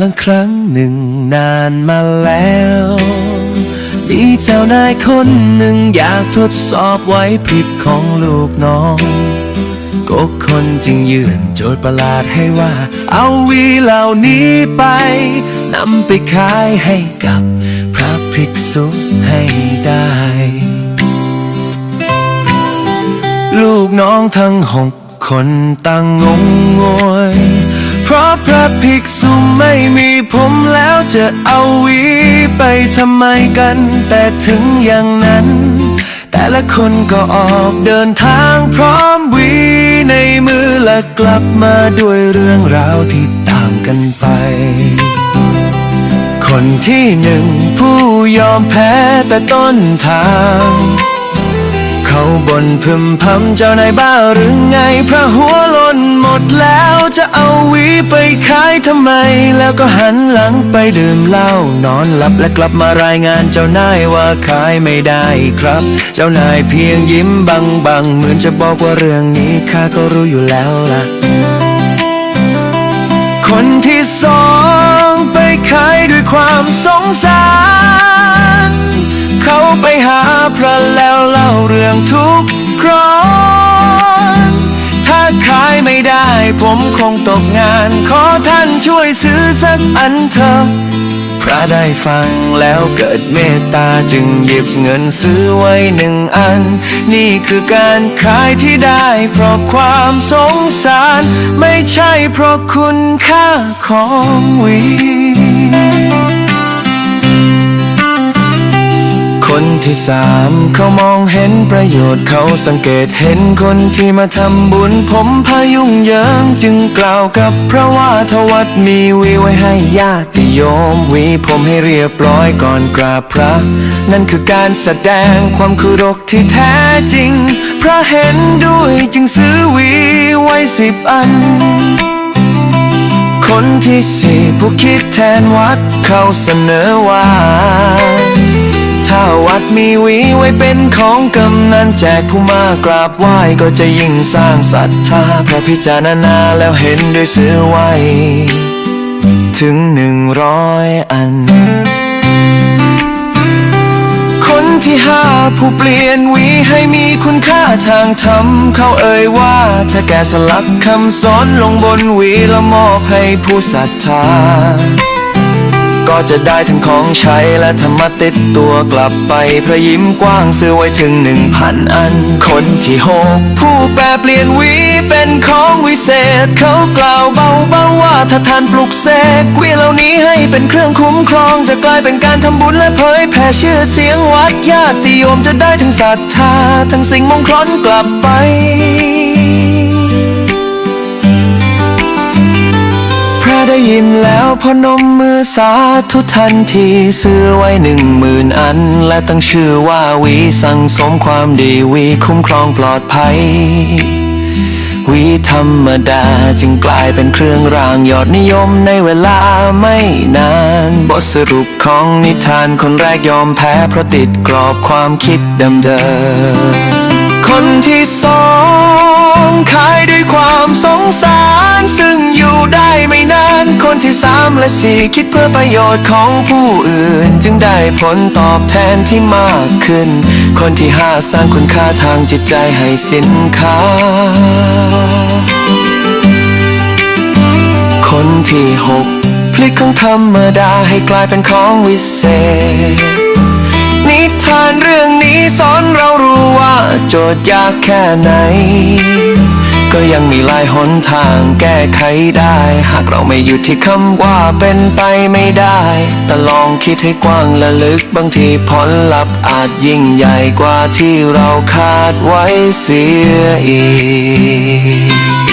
ละครั้งหนึ่งนานมาแล้ว มีเจ้านายคนหนึ่งอยากทดสอบไว้พริบของลูกน้องก็คนจึงยื่นโจทย์ประหลาดให้ว่า เอาวีเหล่านี้ไปนำไปขายให้กับพระภิกษุให้ได้ ลูกน้องทั้งหกคนตั้งงงงวย เพราะพระภิกษุไม่มีผมแล้วจะเอาวีไปทำไมกัน แต่ถึงอย่างนั้น แต่ละคนก็ออกเดินทางพร้อมวีในมือและกลับมาด้วยเรื่องราวที่ต่างกันไป คนที่หนึ่งผู้ยอมแพ้แต่ต้นทาง เขาบนพึมพำเจ้านายบ้าหรือไง พระหัวหล่นหมดแล้วจะเอาวีไปขายทำไม แล้วก็หันหลังไปดื่มเหล้านอนหลับและกลับมารายงานเจ้านายว่าขายไม่ได้ครับ เจ้านายเพียงยิ้มบังบังๆเหมือนจะบอกว่าเรื่องนี้ข้าก็รู้อยู่แล้วล่ะ คนที่สองไปขายด้วยความสงสาร เขาไปหาพระแล้วเล่าเรื่องทุกข์ร้อนถ้าขายไม่ได้ผมคงตกงาน ขอท่านช่วยซื้อสักอันเถอะพระได้ฟังแล้วเกิดเมตตาจึงหยิบเงินซื้อไว้หนึ่งอัน นี่คือการขายที่ได้เพราะความสงสาร ไม่ใช่เพราะคุณค่าของวี คนที่สามเขามองเห็นประโยชน์เขาสังเกตเห็นคนที่มาทำบุญผมพายุงเยิงจึงกล่าวกับพระว่าทวัดมีวีไว้ให้ญาติโยมวีผมให้เรียบร้อยก่อนกราบพระ นั่นคือการแสดงความเคารพที่แท้จริง พระเห็นด้วยจึงซื้อวีไว้สิบอันคนที่สี่ผู้คิดแทนวัดเขาเสนอว่า มีหวีไว้เป็นของกำนันแจกผู้มากราบไหว้ก็จะยิ่งสร้างศรัทธาเพราะพิจารณาแล้วเห็นด้วยซื้อไว้ ถึงหนึ่งร้อยอัน คนที่ห้าผู้เปลี่ยนวีให้มีคุณค่าทางธรรมเขาเอ่ยว่าถ้าแกสลักคำสอนลงบนวีแล้วมอบให้ผู้ศรัทธา จะได้ทั้งของใช้และธรรมะติดตัวกลับไปพระยิ้มกว้างซื้อไว้ถึงหนึ่งพันอัน คนที่หกผู้แปลเปลี่ยนวีเป็นของวิเศษ เขากล่าวเบาๆว่าถ้าท่านปลุกเสกวีเหล่านี้ให้เป็นเครื่องคุ้มครองจะกลายเป็นการทำบุญและเผยแผ่ชื่อเสียงวัดญาติโยมจะได้ทั้งศรัทธาทั้งสิ่งมงคลกลับไปพระได้ยินแล้ว พนมมือสาธุทันทีซื้อไว้หนึ่งหมื่นอัน และตั้งชื่อว่าวีสั่งสมความดีวีคุ้มครองปลอดภัย วีธรรมดาจึงกลายเป็นเครื่องรางยอดนิยมในเวลาไม่นาน บทสรุปของนิทานคนแรกยอมแพ้เพราะติดกรอบความคิดเดิมๆคนที่สอง ที่สามและสี่คิดเพื่อประโยชน์ของผู้อื่น จึงได้ผลตอบแทนที่มากขึ้น คนที่ห้าสร้างคุณค่าทางจิตใจให้สินค้า คนที่หกพลิกของธรรมดาให้กลายเป็นของวิเศษ นิทานเรื่องนี้สอนเรารู้ว่าโจทย์ยากแค่ไหน ก็ยังมีหลายหนทางแก้ไขได้ หากเราไม่หยุดที่คำว่าเป็นไปไม่ได้ แต่ลองคิดให้กว้างและลึกบางทีผลลัพธ์อาจยิ่งใหญ่กว่าที่เราคาดไว้เสียอีก